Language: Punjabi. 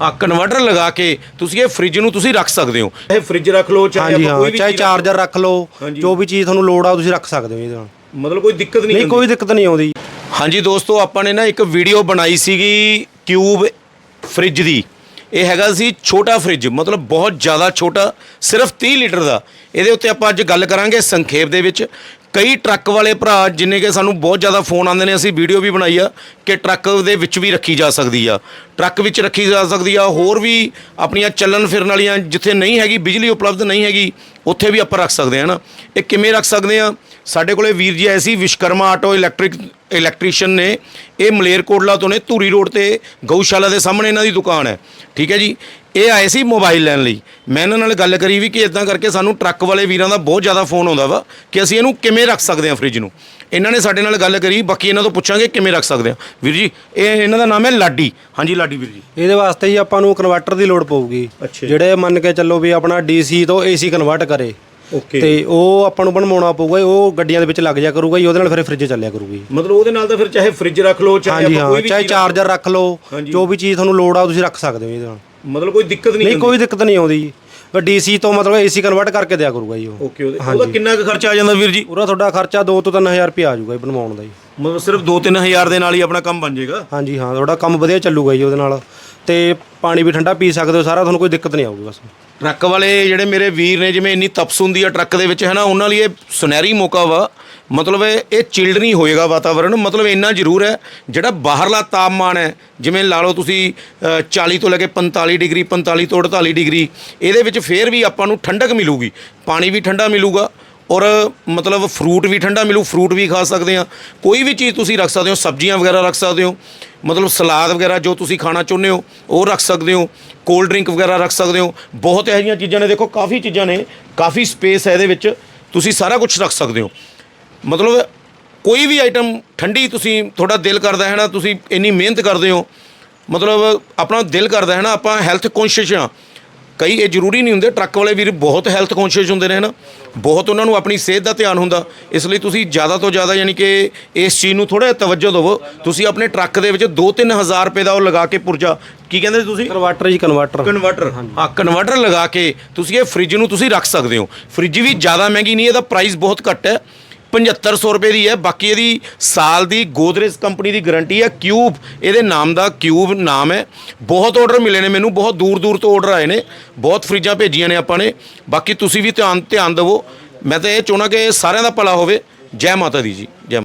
ਆ ਕਨਵਰਟਰ ਲਗਾ ਕੇ ਤੁਸੀਂ ਇਹ ਫ੍ਰਿਜ ਨੂੰ ਤੁਸੀਂ ਰੱਖ ਸਕਦੇ ਹੋ। ਇਹ ਫ੍ਰਿਜ ਰੱਖ ਲਓ ਚਾਹੇ ਹਾਂਜੀ ਆਪਾਂ ਹਾਂ ਕੋਈ ਵੀ ਚਾਹੇ ਚੀਜ਼- ਚਾਰਜਰ ਰੱਖ ਲਓ ਹਾਂਜੀ। ਜੋ ਵੀ ਚੀਜ਼ ਤੁਹਾਨੂੰ ਲੋੜ ਆ ਤੁਸੀਂ ਰੱਖ ਸਕਦੇ ਹੋ ਇਹਦੇ ਨਾਲ। ਮਤਲਬ ਕੋਈ ਦਿੱਕਤ ਨਹੀਂ ਨਹੀਂ ਕੋਈ ਦਿੱਕਤ ਨਹੀਂ ਆਉਂਦੀ। ਹਾਂਜੀ ਦੋਸਤੋ ਆਪਾਂ ਨੇ ਨਾ ਇੱਕ ਵੀਡੀਓ ਬਣਾਈ ਸੀਗੀ ਕਿਊਬ ਫ੍ਰਿਜ ਦੀ। ਇਹ ਹੈਗਾ ਸੀ ਛੋਟਾ ਫ੍ਰਿਜ ਮਤਲਬ ਬਹੁਤ ਜ਼ਿਆਦਾ ਛੋਟਾ ਸਿਰਫ 30 ਲੀਟਰ ਦਾ। ਇਹਦੇ ਉੱਤੇ ਆਪਾਂ ਅੱਜ ਗੱਲ ਕਰਾਂਗੇ ਸੰਖੇਪ ਦੇ ਵਿੱਚ। ਕਈ ਟਰੱਕ ਵਾਲੇ ਭਰਾ ਜਿੰਨੇ ਕਿ ਸਾਨੂੰ ਬਹੁਤ ਜ਼ਿਆਦਾ ਫੋਨ ਆਉਂਦੇ ਨੇ, ਅਸੀਂ ਵੀਡੀਓ ਵੀ ਬਣਾਈ ਆ ਕਿ ਟਰੱਕ ਦੇ ਵਿੱਚ ਵੀ ਰੱਖੀ ਜਾ ਸਕਦੀ ਆ। ਟਰੱਕ ਵਿੱਚ ਰੱਖੀ ਜਾ ਸਕਦੀ ਆ, ਹੋਰ ਵੀ ਆਪਣੀਆਂ ਚੱਲਣ ਫਿਰਨ ਵਾਲੀਆਂ ਜਿੱਥੇ ਨਹੀਂ ਹੈਗੀ, ਬਿਜਲੀ ਉਪਲਬਧ ਨਹੀਂ ਹੈਗੀ, ਉੱਥੇ ਵੀ ਆਪਾਂ ਰੱਖ ਸਕਦੇ ਹਾਂ ਨਾ ਇਹ ਕਿਵੇਂ ਰੱਖ ਸਕਦੇ ਆ? ਸਾਡੇ ਕੋਲੇ ਵੀਰ ਜੀ ਆਏ ਸੀ, ਵਿਸ਼ਕਰਮਾ ਆਟੋ ਇਲੈਕਟ੍ਰਿਕ, ਇਲੈਕਟ੍ਰੀਸ਼ੀਅਨ ਨੇ। ਇਹ ਮਲੇਰਕੋਟਲਾ ਤੋਂ ਨੇ, ਧੂਰੀ ਰੋਡ ਤੇ ਗਊਸ਼ਾਲਾ ਦੇ ਸਾਹਮਣੇ ਇਹਨਾਂ ਦੀ ਦੁਕਾਨ ਹੈ। ਠੀਕ ਹੈ ਜੀ? ਇਹ ਆਏ ਸੀ ਮੋਬਾਈਲ ਲੈਣ ਲਈ। ਮੈਂ ਇਹਨਾਂ ਨਾਲ ਗੱਲ ਕਰੀ ਵੀ ਕਿ ਇਦਾਂ ਕਰਕੇ ਸਾਨੂੰ ਟਰੱਕ ਵਾਲੇ ਵੀਰਾਂ ਦਾ ਬਹੁਤ ਜ਼ਿਆਦਾ ਫੋਨ ਆਉਂਦਾ ਵਾ ਕਿ ਅਸੀਂ ਇਹਨੂੰ ਕਿਵੇਂ ਰੱਖ ਸਕਦੇ ਹਾਂ ਫ੍ਰਿਜ ਨੂੰ। ਇਹਨਾਂ ਨੇ ਸਾਡੇ ਨਾਲ ਗੱਲ ਕਰੀ ਬਾਕੀ ਇਹਨਾਂ ਤੋਂ ਪੁੱਛਾਂਗੇ ਕਿਵੇਂ ਰੱਖ ਸਕਦੇ ਹਾਂ। ਵੀਰ ਜੀ ਇਹ ਇਹਨਾਂ ਦਾ ਨਾਮ ਹੈ ਲਾਡੀ। ਹਾਂਜੀ ਲਾਡੀ ਵੀਰ ਜੀ। ਇਹਦੇ ਵਾਸਤੇ ਹੀ ਆਪਾਂ ਨੂੰ ਕਨਵਰਟਰ ਦੀ ਲੋੜ ਪਊਗੀ। ਅੱਛਾ। ਜਿਹੜੇ ਮੰਨ ਕੇ ਚੱਲੋ ਵੀ ਆਪਣਾ DC ਤੋਂ AC ਕਨਵਰਟ ਕਰੇ ਓਕੇ ਤੇ ਉਹ ਆਪਾਂ ਨੂੰ ਬਣਵਾਉਣਾ ਪਊਗਾ ਉਹ ਗੱਡੀਆਂ ਦੇ ਵਿੱਚ ਲੱਗ ਜਾ ਕਰੂਗਾ ਜੀ ਉਹਦੇ ਨਾਲ ਫਿਰ ਫ੍ਰਿਜ ਚੱਲਿਆ ਕਰੂਗੀ। ਮਤਲਬ ਉਹਦੇ ਨਾਲ ਤਾਂ ਫਿਰ ਚਾਹੇ ਫ੍ਰਿਜ ਰੱਖ ਲਓ ਚਾਹੇ ਆਪਾਂ ਕੋਈ ਵੀ ਚਾਹੇ ਚਾਰਜਰ ਰੱਖ ਲਓ। ਜੋ ਵੀ ਚੀਜ਼ ਤੁਹਾਨੂੰ ਲੋੜ ਆ ਤੁਸੀਂ ਰੱਖ ਸਕਦੇ ਹੋ ਇਹਦੇ ਨਾਲ। ਮਤਲਬ ਕੋਈ ਦਿੱਕਤ ਨਹੀਂ ਨਹੀਂ ਕੋਈ ਦਿੱਕਤ ਨਹੀਂ ਆਉਂਦੀ। ਜੀ DC ਤੋਂ ਮਤਲਬ AC ਕਨਵਰਟ ਕਰਕੇ ਦਿਆ ਕਰੂਗਾ ਜੀ ਉਹ। ਓਕੇ ਉਹਦੇ- ਉਹਦਾ ਕਿੰਨਾ ਕੁ ਖਰਚਾ ਆ ਜਾਂਦਾ ਵੀਰ ਜੀ? ਪੂਰਾ ਤੁਹਾਡਾ ਖਰਚਾ 2 ਤੋਂ 3000 ਰੁਪਏ ਆ ਜਾਊਗਾ ਜੀ ਬਣਵਾਉਣ ਦਾ ਜੀ। ਮਤਲਬ ਸਿਰਫ 2-3000 ਦੇ ਨਾਲ ਹੀ ਆਪਣਾ ਕੰਮ ਬਣ ਜਾਏਗਾ? ਹਾਂਜੀ ਹਾਂ ਤੁਹਾਡਾ ਕੰਮ ਵਧੀਆ ਚੱਲੂਗਾ ਜੀ ਉਹਦੇ ਨਾਲ। ਤੇ ਪਾਣੀ ਵੀ ਠੰਡਾ ਪੀ ਸਕਦੇ ਹੋ ਸਾਰਾ ਤੁਹਾਨੂੰ ਕੋਈ ਦਿੱਕਤ ਨਹੀਂ ਆਊਗੀ ਬਸ। ਟਰੱਕ ਵਾਲੇ ਜਿਹੜੇ ਮੇਰੇ ਵੀਰ ਨੇ ਜਿਵੇਂ ਇੰਨੀ ਤਪਸ ਹੁੰਦੀ ਆ ਟਰੱਕ ਦੇ ਵਿੱਚ ਹੈ ਨਾ ਉਹਨਾਂ ਲਈ ਇਹ ਸੁਨਹਿਰੀ ਮੌਕਾ ਵਾ। ਮਤਲਬ ਇਹ ਇਹ ਚਿਲਡ ਨਹੀਂ ਹੋਏਗਾ ਵਾਤਾਵਰਣ ਮਤਲਬ ਇੰਨਾ ਜ਼ਰੂਰ ਹੈ ਜਿਹੜਾ ਬਾਹਰਲਾ ਤਾਪਮਾਨ ਹੈ ਜਿਵੇਂ ਲਾ ਲਓ ਤੁਸੀਂ ਅ, 40 ਤੋਂ ਲੈ ਕੇ 45 ਡਿਗਰੀ 45 ਤੋਂ 48 ਡਿਗਰੀ ਇਹਦੇ ਵਿੱਚ ਫੇਰ ਵੀ ਆਪਾਂ ਨੂੰ ਠੰਡਕ ਮਿਲੂਗੀ ਪਾਣੀ ਵੀ ਠੰਡਾ ਮਿਲੂਗਾ। ਔਰ ਮਤਲਬ ਫਰੂਟ ਵੀ ਠੰਡਾ ਮਿਲੂ ਫਰੂਟ ਵੀ ਖਾ ਸਕਦੇ ਆ ਕੋਈ ਵੀ ਚੀਜ਼ ਤੁਸੀਂ ਰੱਖ ਸਕਦੇ ਹੋ, ਸਬਜ਼ੀਆਂ ਵਗੈਰਾ ਰੱਖ ਸਕਦੇ ਹੋ, ਮਤਲਬ ਸਲਾਦ ਵਗੈਰਾ ਜੋ ਤੁਸੀਂ ਖਾਣਾ ਚਾਹੁੰਦੇ ਹੋ, ਉਹ ਰੱਖ ਸਕਦੇ ਹੋ ਕੋਲਡ ਡਰਿੰਕ ਵਗੈਰਾ ਰੱਖ ਸਕਦੇ ਹੋ। ਬਹੁਤ ਇਹੋ ਜਿਹੀਆਂ ਚੀਜ਼ਾਂ ਨੇ, ਦੇਖੋ ਕਾਫੀ ਚੀਜ਼ਾਂ ਨੇ, ਕਾਫੀ ਸਪੇਸ ਹੈ ਇਹਦੇ ਵਿੱਚ, ਤੁਸੀਂ ਸਾਰਾ ਕੁਝ ਰੱਖ ਸਕਦੇ ਹੋ। ਮਤਲਬ ਕੋਈ ਵੀ ਆਈਟਮ ਠੰਡੀ ਤੁਸੀਂ, ਤੁਹਾਡਾ ਦਿਲ ਕਰਦਾ ਹੈ ਨਾ, ਤੁਸੀਂ ਇੰਨੀ ਮਿਹਨਤ ਕਰਦੇ ਹੋ, ਮਤਲਬ ਆਪਣਾ ਦਿਲ ਕਰਦਾ ਹੈ ਨਾ, ਆਪਾਂ ਹੈਲਥ ਕੌਨਸ਼ੀਅਸ ਆ ਕਈ ਇਹ ਜ਼ਰੂਰੀ ਨਹੀਂ ਹੁੰਦੇ ਟਰੱਕ ਵਾਲੇ ਵੀਰ ਬਹੁਤ ਹੈਲਥ ਕੌਨਸ਼ੀਅਸ ਹੁੰਦੇ ਨੇ ਨਾ ਬਹੁਤ ਉਹਨਾਂ ਨੂੰ ਆਪਣੀ ਸਿਹਤ ਦਾ ਧਿਆਨ ਹੁੰਦਾ। ਇਸ ਲਈ ਤੁਸੀਂ ਜ਼ਿਆਦਾ ਤੋਂ ਜ਼ਿਆਦਾ ਯਾਨੀ ਕਿ ਇਸ ਚੀਜ਼ ਨੂੰ ਥੋੜਾ ਤਵੱਜੋ ਦਿਵੋ। ਤੁਸੀਂ ਆਪਣੇ ਟਰੱਕ ਦੇ ਵਿੱਚ 2-3000 ਰੁਪਏ ਦਾ ਉਹ ਲਗਾ ਕੇ ਪੁਰਜਾ। ਕੀ ਕਹਿੰਦੇ ਤੁਸੀਂ? ਕਨਵਰਟਰ ਜੀ ਕਨਵਰਟਰ ਕਨਵਰਟਰ ਹਾਂ ਕਨਵਰਟਰ ਲਗਾ ਕੇ ਤੁਸੀਂ ਇਹ ਫ੍ਰਿਜ ਨੂੰ ਤੁਸੀਂ ਰੱਖ ਸਕਦੇ ਹੋ। ਫ੍ਰਿਜ ਵੀ ਜ਼ਿਆਦਾ ਮਹਿੰਗੀ ਨਹੀਂ ਇਹਦਾ ਪ੍ਰਾਈਸ ਬਹੁਤ ਘੱਟ ਹੈ। 7500 ਰੁਪਏ ਦੀ ਹੈ। ਬਾਕੀ ਇਹਦੀ ਸਾਲ ਦੀ ਗੋਦਰੇਜ ਕੰਪਨੀ ਦੀ ਗਾਰੰਟੀ ਹੈ। ਕਿਊਬ, ਇਹਦੇ ਨਾਮ ਦਾ ਕਿਊਬ ਨਾਮ ਹੈ। ਬਹੁਤ ਆਰਡਰ ਮਿਲੇ ਨੇ ਮੈਨੂੰ, ਬਹੁਤ ਦੂਰ ਦੂਰ ਤੋਂ ਆਰਡਰ ਆਏ ਨੇ। ਬਹੁਤ ਫ੍ਰਿਜਾਂ ਭੇਜੀਆਂ ਨੇ ਆਪਾਂ ਨੇ। ਬਾਕੀ ਤੁਸੀਂ ਵੀ ਧਿਆਨ ਧਿਆਨ ਦਿਵੋ। ਮੈਂ ਤਾਂ ਇਹ ਚਾਹੁੰਦਾ ਕਿ ਸਾਰਿਆਂ ਦਾ ਭਲਾ ਹੋਵੇ। ਜੈ ਮਾਤਾ ਦੀ ਜੀ, ਜੈ